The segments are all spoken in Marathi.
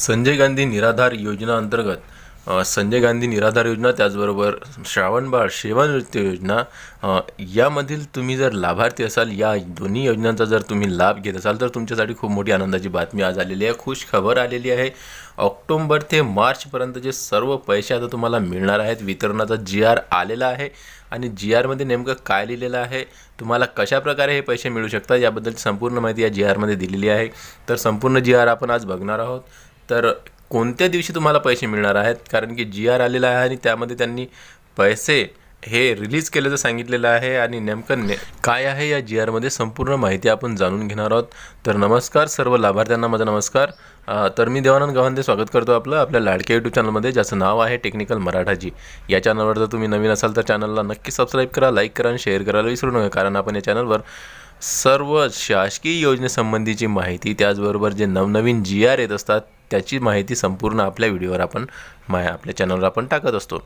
संजय गांधी निराधार योजना अंतर्गत संजय गांधी निराधार योजना त्याचबरोबर श्रावणबाळ सेवानिवृत्ती योजना यामधील तुम्ही जर लाभार्थी असाल या दोन्ही योजनांचा जर तुम्ही लाभ घेत असाल तर तुमच्यासाठी खूप मोठी आनंदाची बातमी आज आलेली आहे. खुश खबर आलेली आहे. ऑक्टोंबर ते मार्चपर्यंतचे सर्व पैसे आता तुम्हाला मिळणार आहेत वितरणाचा जी आर आलेला आहे आणि जी आरमध्ये नेमकं काय लिहिलेलं आहे तुम्हाला कशाप्रकारे हे पैसे मिळू शकतात याबद्दल संपूर्ण माहिती या जी आरमध्ये दिलेली आहे. तर संपूर्ण जी आर आपण आज बघणार आहोत. तर कोणत्या दिवशी तुम्हाला पैसे मिळणार आहेत? कारण की जी आर आलेला आहे आणि त्यामध्ये त्यांनी पैसे हे रिलीज केल्याचं सांगितलेलं आहे आणि नेमकं ने काय आहे या जी आरमध्ये संपूर्ण माहिती आपण जाणून घेणार आहोत. तर नमस्कार सर्व लाभार्थ्यांना माझा नमस्कार. तर मी देवानंद गव्हांदे स्वागत करतो आपलं आपल्या लाडक्या यूट्यूब चॅनलमध्ये ज्याचं नाव आहे टेक्निकल मराठाजी. या चॅनलवर जर तुम्ही नवीन असाल तर चॅनलला नक्की सबस्क्राईब करा लाईक करा आणि शेअर करायला विसरू नका कारण आपण या चॅनलवर सर्व शासकीय योजनेसंबंधीची माहिती त्याचबरोबर जे नवनवीन जी आर येत असतात त्याची माहिती संपूर्ण आपल्या व्हिडिओवर आपण मा आपल्या चॅनलवर आपण टाकत असतो.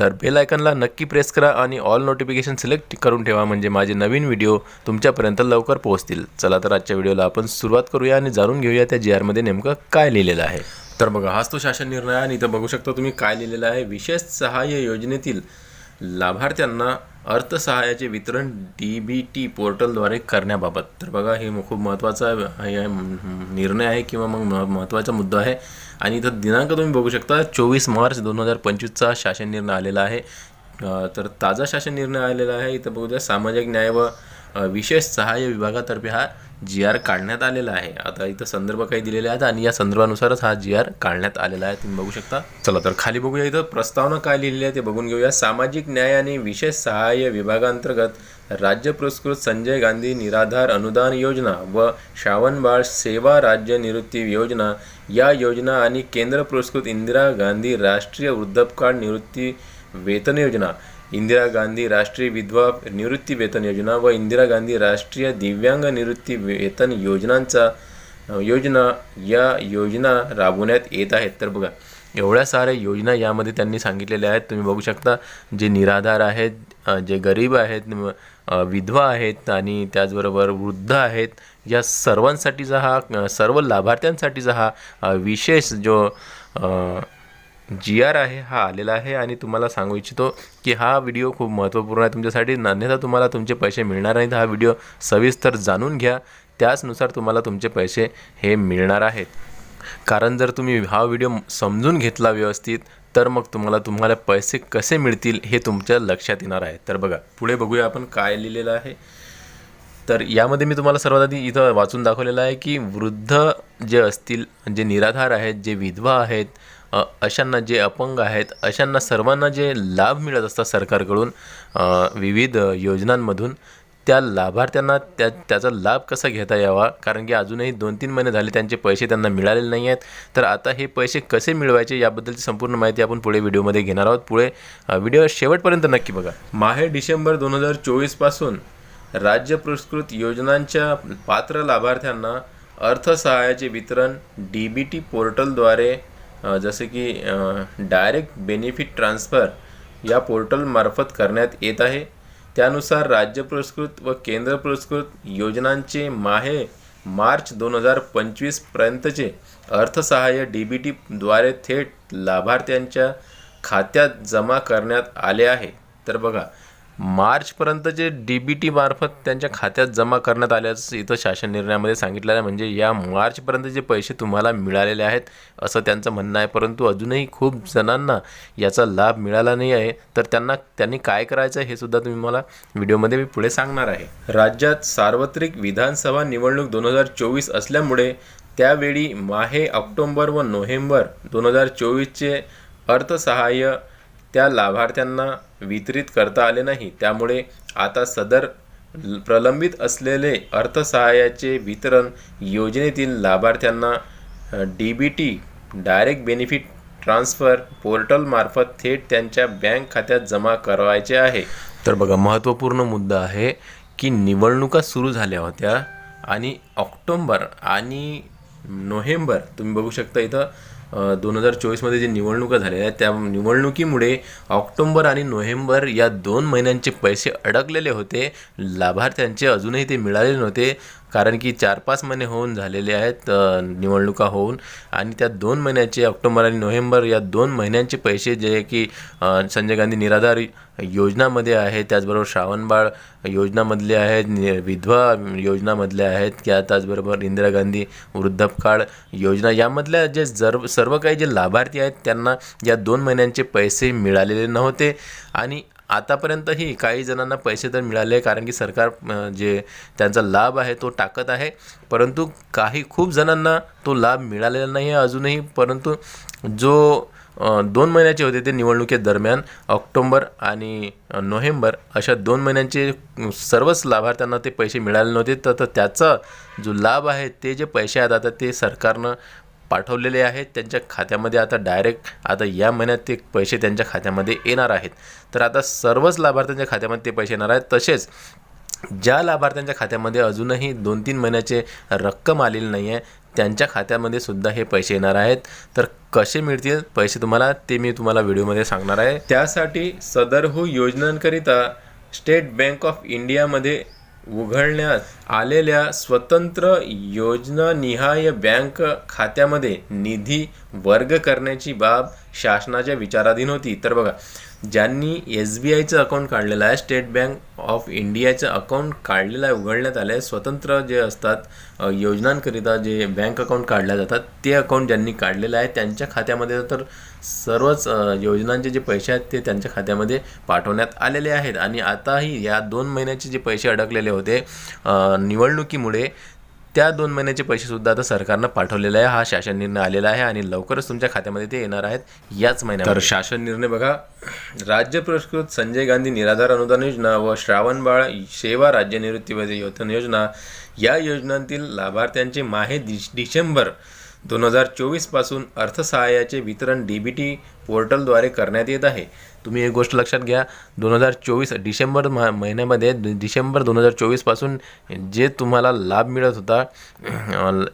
तर बेल आयकनला नक्की प्रेस करा आणि ऑल नोटिफिकेशन सिलेक्ट करून ठेवा म्हणजे माझे नवीन व्हिडिओ तुमच्यापर्यंत लवकर पोहोचतील. चला तर आजच्या व्हिडिओला आपण सुरुवात करूया आणि जाणून घेऊया त्या जी आरमध्ये नेमकं काय लिहिलेलं आहे. तर बघा हाच तो शासन निर्णय आणि इथं बघू शकता तुम्ही काय लिहिलेलं आहे. विशेष सहाय्य योजनेतील लाभार्थ्यांना अर्थसहाय्याचे वितरण डी बी टी पोर्टलद्वारे करण्याबाबत. तर बघा हे खूप महत्त्वाचा हे आहे, निर्णय आहे किंवा मग म- महत्त्वाचा मुद्दा आहे. आणि इथं दिनांक तुम्ही बघू शकता चोवीस मार्च दोन हजार पंचवीसचा शासन निर्णय आलेला आहे. तर ताजा शासन निर्णय आलेला आहे. इथं बघू द्या सामाजिक न्याय व विशेष सहाय्य विभागातर्फे हा जी आर काढण्यात आलेला आहे. आता इथं संदर्भ काही दिलेले आहेत आणि या संदर्भानुसारच हा जी आर काढण्यात आलेला आहे. तुम्ही बघू शकता. चला तर खाली बघूया इथं प्रस्तावना काय लिहिलेली आहे ते बघून घेऊया. सामाजिक न्याय आणि विशेष सहाय्य विभागांतर्गत राज्य पुरस्कृत संजय गांधी निराधार अनुदान योजना व श्रावणबाळ सेवा राज्य निवृत्ती योजना या योजना आणि केंद्र पुरस्कृत इंदिरा गांधी राष्ट्रीय वृद्धपकाळ निवृत्ती वेतन योजना इंदिरा गांधी राष्ट्रीय विधवा निवृत्ती वेतन योजना व इंदिरा गांधी राष्ट्रीय दिव्यांग निवृत्ती वेतन योजनांचा योजना या योजना राबवण्यात येत आहेत. तर बघा एवढ्या साऱ्या योजना यामध्ये त्यांनी सांगितलेल्या आहेत. तुम्ही बघू शकता जे निराधार आहेत जे गरीब आहेत विधवा आहेत आणि त्याचबरोबर वृद्ध आहेत या सर्वांसाठीचा हा सर्व लाभार्थ्यांसाठीचा हा विशेष जो जी आर आहे हा आलेला आहे आणि तुम्हाला सांगू इच्छितो की हा व्हिडिओ खूप महत्त्वपूर्ण आहे तुमच्यासाठी. अन्यथा तुम्हाला तुमचे पैसे मिळणार नाहीत. हा व्हिडिओ सविस्तर जाणून घ्या. त्याचनुसार तुम्हाला तुमचे पैसे हे मिळणार आहेत. कारण जर तुम्ही हा व्हिडिओ समजून घेतला व्यवस्थित तर मग तुम्हाला तुम्हाला पैसे कसे मिळतील हे तुमच्या लक्षात येणार आहे. तर बघा पुढे बघूया आपण काय लिहिलेलं आहे. तर यामध्ये मी तुम्हाला सर्वात आधी इथं वाचून दाखवलेलं आहे की वृद्ध जे असतील जे निराधार आहेत जे विधवा आहेत अशांना जे अपंग आहेत अशांना सर्वांना जे लाभ मिळत असतात सरकारकडून विविध योजनांमधून त्या लाभार्थ्यांना त्या त्याचा लाभ कसा घेता यावा? कारण की अजूनही दोन तीन महिने झाले त्यांचे पैसे त्यांना मिळालेले नाही आहेत. तर आता हे पैसे कसे मिळवायचे याबद्दलची संपूर्ण माहिती आपण पुढे व्हिडिओमध्ये घेणार आहोत. पुढे व्हिडिओ शेवटपर्यंत नक्की बघा. माहे डिसेंबर दोन हजार चोवीसपासून राज्य पुरस्कृत योजनांच्या पात्र लाभार्थ्यांना अर्थसहाय्याचे वितरण डी बी टी पोर्टलद्वारे जसे की डायरेक्ट बेनिफिट ट्रान्स्फर या पोर्टलमार्फत करण्यात येत आहे. त्यानुसार राज्य पुरस्कृत व केंद्र पुरस्कृत योजनांचे माहे मार्च दोन हजार पंचवीसपर्यंतचे अर्थसहाय्य डी बी टीद्वारे थेट लाभार्थ्यांच्या खात्यात जमा करण्यात आले आहे. तर बघा मार्चपर्यंत जे डी बी टी मार्फत त्यांच्या खात्यात जमा करण्यात आल्याचं इथं शासन निर्णयामध्ये सांगितलं आहे. म्हणजे या मार्चपर्यंत जे पैसे तुम्हाला मिळालेले आहेत असं त्यांचं म्हणणं आहे. परंतु अजूनही खूप जणांना याचा लाभ मिळाला नाही आहे. तर त्यांना त्यांनी काय करायचं हे सुद्धा तुम्ही मला व्हिडिओमध्ये मी पुढे सांगणार आहे. राज्यात सार्वत्रिक विधानसभा निवडणूक दोन हजार चोवीस असल्यामुळे त्यावेळी माहे ऑक्टोंबर व नोव्हेंबर दोन हजार चोवीसचे अर्थसहाय्य त्या लाभार्थ्यांना वितरित करता आले नाही. त्यामुळे आता सदर प्रलंबित असलेले अर्थसहाय्याचे वितरण योजनेतील लाभार्थ्यांना D B T direct benefit transfer पोर्टलमार्फत थेट त्यांच्या बँक खात्यात जमा करावायचे आहे. तर बघा महत्त्वपूर्ण मुद्दा आहे की निवडणुका सुरू झाल्या होत्या आणि ऑक्टोंबर आणि नोव्हेंबर तुम्ही बघू शकता इथं दोन हजार चोवीसमध्ये जे निवडणुका झालेल्या आहेत त्या निवडणुकीमुळे ऑक्टोंबर आणि नोव्हेंबर या दोन महिन्यांचे पैसे अडकलेले होते. लाभार्थ्यांचे अजूनही ते मिळालेले नव्हते. कारण की चार पाच महिने होऊन झालेले आहेत निवडणुका होऊन आणि त्या दोन महिन्याचे ऑक्टोबर आणि नोव्हेंबर या दोन महिन्यांचे पैसे जे की संजय गांधी निराधार योजनामध्ये आहे त्याचबरोबर श्रावणबाळ योजनामधले आहेत विधवा योजनामधले आहेत त्या त्याचबरोबर इंदिरा गांधी वृद्धपकाळ योजना यामधल्या जे जर सर्व काही जे लाभार्थी आहेत त्यांना या दोन महिन्यांचे पैसे मिळालेले नव्हते आणि आतापर्यंतही काही जणांना पैसे तर मिळाले कारण की सरकार जे त्यांचा लाभ आहे तो टाकत आहे. परंतु काही खूप जणांना तो लाभ मिळालेला नाही आहे अजूनही. परंतु जो दोन महिन्याचे होते ते निवडणुकीदरम्यान ऑक्टोंबर आणि नोव्हेंबर अशा दोन महिन्यांचे सर्वच लाभार्थ्यांना ते पैसे मिळाले नव्हते. तर तर त्याचा जो लाभ आहे ते जे पैसे आहेत आता ते सरकारनं पाठवलेले आहेत. त्यांच्या खात्यामध्ये आता डायरेक्ट आता या महिन्यात ते पैसे त्यांच्या खात्यामध्ये येणार आहेत. तर आता सर्वच लाभार्थ्यांच्या खात्यामध्ये ते पैसे येणार आहेत. तसेच ज्या लाभार्थ्यांच्या खात्यामध्ये अजूनही दोन तीन महिन्याचे रक्कम आलेली नाही आहे त्यांच्या खात्यामध्ये सुद्धा हे पैसे येणार आहेत. तर कसे मिळतील पैसे तुम्हाला ते मी तुम्हाला व्हिडिओमध्ये सांगणार आहे. त्यासाठी सदरहू हो योजनांकरिता स्टेट बँक ऑफ इंडियामध्ये उघडण्यात आलेल्या स्वतंत्र योजनानिहाय बँक खात्यामध्ये निधी वर्ग करण्याची बाब शासनाच्या विचाराधीन होती. तर बघा ज्यांनी एस बी आयचं अकाउंट काढलेलं आहे स्टेट बँक ऑफ इंडियाचं अकाउंट काढलेलं आहे उघडण्यात आलं आहे स्वतंत्र जे असतात योजनांकरिता जे बँक अकाउंट काढल्या जातात ते अकाउंट ज्यांनी काढलेलं आहे त्यांच्या खात्यामध्ये तर सर्वच योजनांचे जे पैसे आहेत ते त्यांच्या खात्यामध्ये पाठवण्यात आलेले आहेत. आणि आताही या दोन महिन्याचे जे पैसे अडकलेले होते निवडणुकीमुळे त्या दोन महिन्याचे पैसेसुद्धा आता सरकारनं पाठवलेले आहे. हा शासन निर्णय आलेला आहे आणि लवकरच तुमच्या खात्यामध्ये ते येणार आहेत याच महिन्यात तर शासन निर्णय बघा. राज्य पुरस्कृत संजय गांधी निराधार अनुदान योजना व श्रावणबाळ सेवा राज्य निवृत्तीवेतन योजना योजना या योजनांतील लाभार्थ्यांचे माहे डिसेंबर दोन हजार चोवीसपासून अर्थसहाय्याचे वितरण डी बी टी पोर्टलद्वारे करण्यात येत आहे. तुम्ही एक गोष्ट लक्षात घ्या दोन हजार चोवीस डिसेंबर मा महिन्यामध्ये डिसेंबर दोन हजार चोवीसपासून जे तुम्हाला लाभ मिळत होता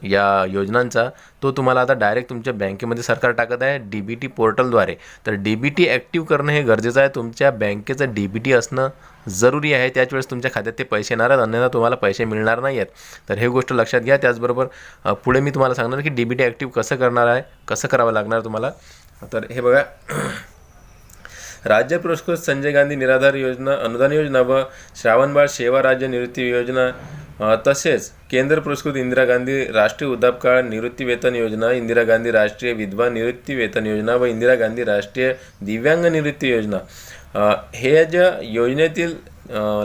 या योजनांचा तो तुम्हाला आता डायरेक्ट तुमच्या बँकेमध्ये सरकार टाकत आहे डी बी टी पोर्टलद्वारे. तर डी बी टी ॲक्टिव्ह करणं हे गरजेचं आहे. तुमच्या बँकेचं डी बी टी असणं जरुरी आहे. त्याच वेळेस तुमच्या खात्यात ते पैसे येणार आहेत. अन्यथा तुम्हाला पैसे मिळणार नाही आहेत. तर हे गोष्ट लक्षात घ्या. त्याचबरोबर पुढे मी तुम्हाला सांगणार की डी बी टी ॲक्टिव्ह कसं करणार आहे कसं करावं लागणार तुम्हाला. तर हे बघा राज्य पुरस्कृत संजय गांधी निराधार योजना अनुदान योजना व श्रावणबाळ सेवा राज्य निवृत्ती योजना तसेच केंद्र पुरस्कृत इंदिरा गांधी राष्ट्रीय वृद्धापकाळ निवृत्ती वेतन योजना इंदिरा गांधी राष्ट्रीय विधवा निवृत्ती वेतन योजना व इंदिरा गांधी राष्ट्रीय दिव्यांग निवृत्ती योजना. हे ज्या योजनेतील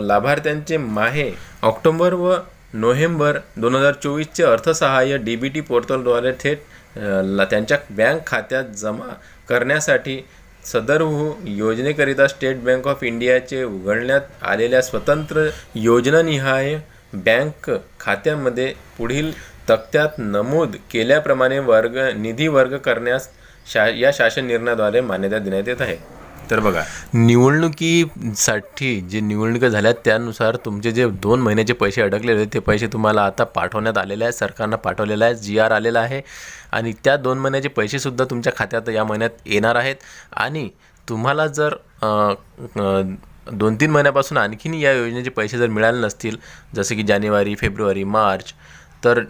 लाभार्थ्यांचे माहे ऑक्टोबर व नोव्हेंबर दोन हजार चोवीसचे अर्थसहाय्य डी बी टी पोर्टलद्वारे थेट त्यांच्या बँक खात्यात जमा करण्यासाठी सदरहू योजनेकरिता स्टेट बँक ऑफ इंडियाचे उघडण्यात आलेल्या स्वतंत्र योजनानिहाय बँक खात्यामध्ये पुढील तक्त्यात नमूद केल्याप्रमाणे वर्ग निधी वर्ग करण्यास शा या शासन निर्णयाद्वारे मान्यता देण्यात येत आहे. तर बघा. निवडणुकीसाठी जे निवडणुका झाल्या त्यानुसार तुमचे जे दोन महिन्याचे पैसे अडकलेले होते ते पैसे तुम्हाला आता पाठवण्यात आलेले आहे सरकारनं पाठवलेलं आहे जी आर आलेला आहे. आणि त्या दोन महिन्याचे पैसेसुद्धा तुमच्या खात्यात या महिन्यात येणार आहेत. आणि तुम्हाला जर दोन तीन महिन्यापासून आणखीन या योजनेचे पैसे जर मिळाले नसतील जसे की जानेवारी फेब्रुवारी मार्च तर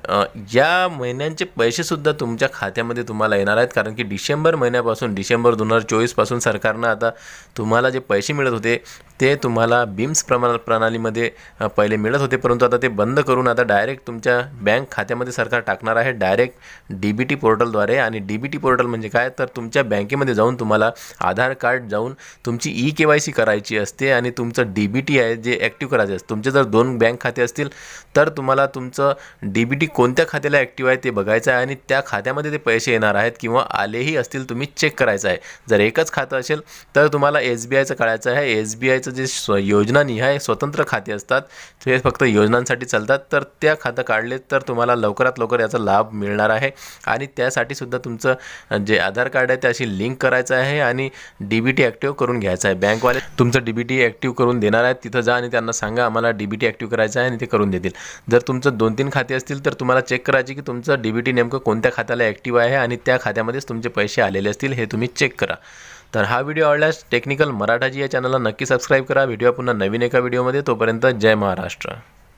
या महिन्यांचे पैसेसुद्धा तुमच्या खात्यामध्ये तुम्हाला येणार आहेत. कारण की डिसेंबर महिन्यापासून डिसेंबर दोन हजार चोवीसपासून सरकारनं आता तुम्हाला जे पैसे मिळत होते ते तुम्हाला बीम्स प्रमाण प्रणालीमध्ये पहिले मिळत होते परंतु आता ते बंद करून आता डायरेक्ट तुमच्या बँक खात्यामध्ये सरकार टाकणार आहे. डायरेक्ट डी बी टी पोर्टलद्वारे आणि डी बी टी पोर्टल म्हणजे काय? तर तुमच्या बँकेमध्ये जाऊन तुम्हाला आधार कार्ड जाऊन तुमची ई के वाय सी करायची असते आणि तुमचं डी बी टी आहे जे ॲक्टिव्ह करायचे असते. तुमचे जर दोन बँक खाते असतील तर तुम्हाला तुमचं डी बी टी कोणत्या खात्याला ॲक्टिव्ह आहे ते बघायचं आहे आणि त्या खात्यामध्ये ते पैसे येणार आहेत किंवा आलेही असतील तुम्ही चेक करायचं आहे. जर एकच खातं असेल तर तुम्हाला एस बी आयचं काढायचं आहे. एस बी आयचं खात्याचं जे स्व योजनानिहाय स्वतंत्र खाते असतात ते फक्त योजनांसाठी चालतात. तर त्या खातं काढले तर तुम्हाला लवकरात लवकर याचा लाभ मिळणार आहे. आणि त्यासाठी सुद्धा तुमचं जे आधार कार्ड आहे त्याशी लिंक करायचं आहे आणि डी बी टी ॲक्टिव्ह करून घ्यायचं आहे. बँकवाले तुमचं डी बी टी ॲक्टिव्ह करून देणार आहेत. तिथं जा आणि त्यांना सांगा आम्हाला डी बी टी ॲक्टिव्ह करायचं आहे आणि ते करून देतील. जर तुमचं दोन तीन खाते असतील तर तुम्हाला चेक करायचे की तुमचं डी बी टी नेमकं कोणत्या खात्याला ॲक्टिव्ह आहे आणि त्या खात्यामध्येच तुमचे पैसे आलेले असतील हे तुम्ही चेक करा. तर हा व्हिडिओ आवडल्यास टेक्निकल मराठाजी या चॅनलला नक्की सबस्क्राईब करा. व्हिडिओ पुन्हा नवीन एका व्हिडिओमध्ये तोपर्यंत जय महाराष्ट्र.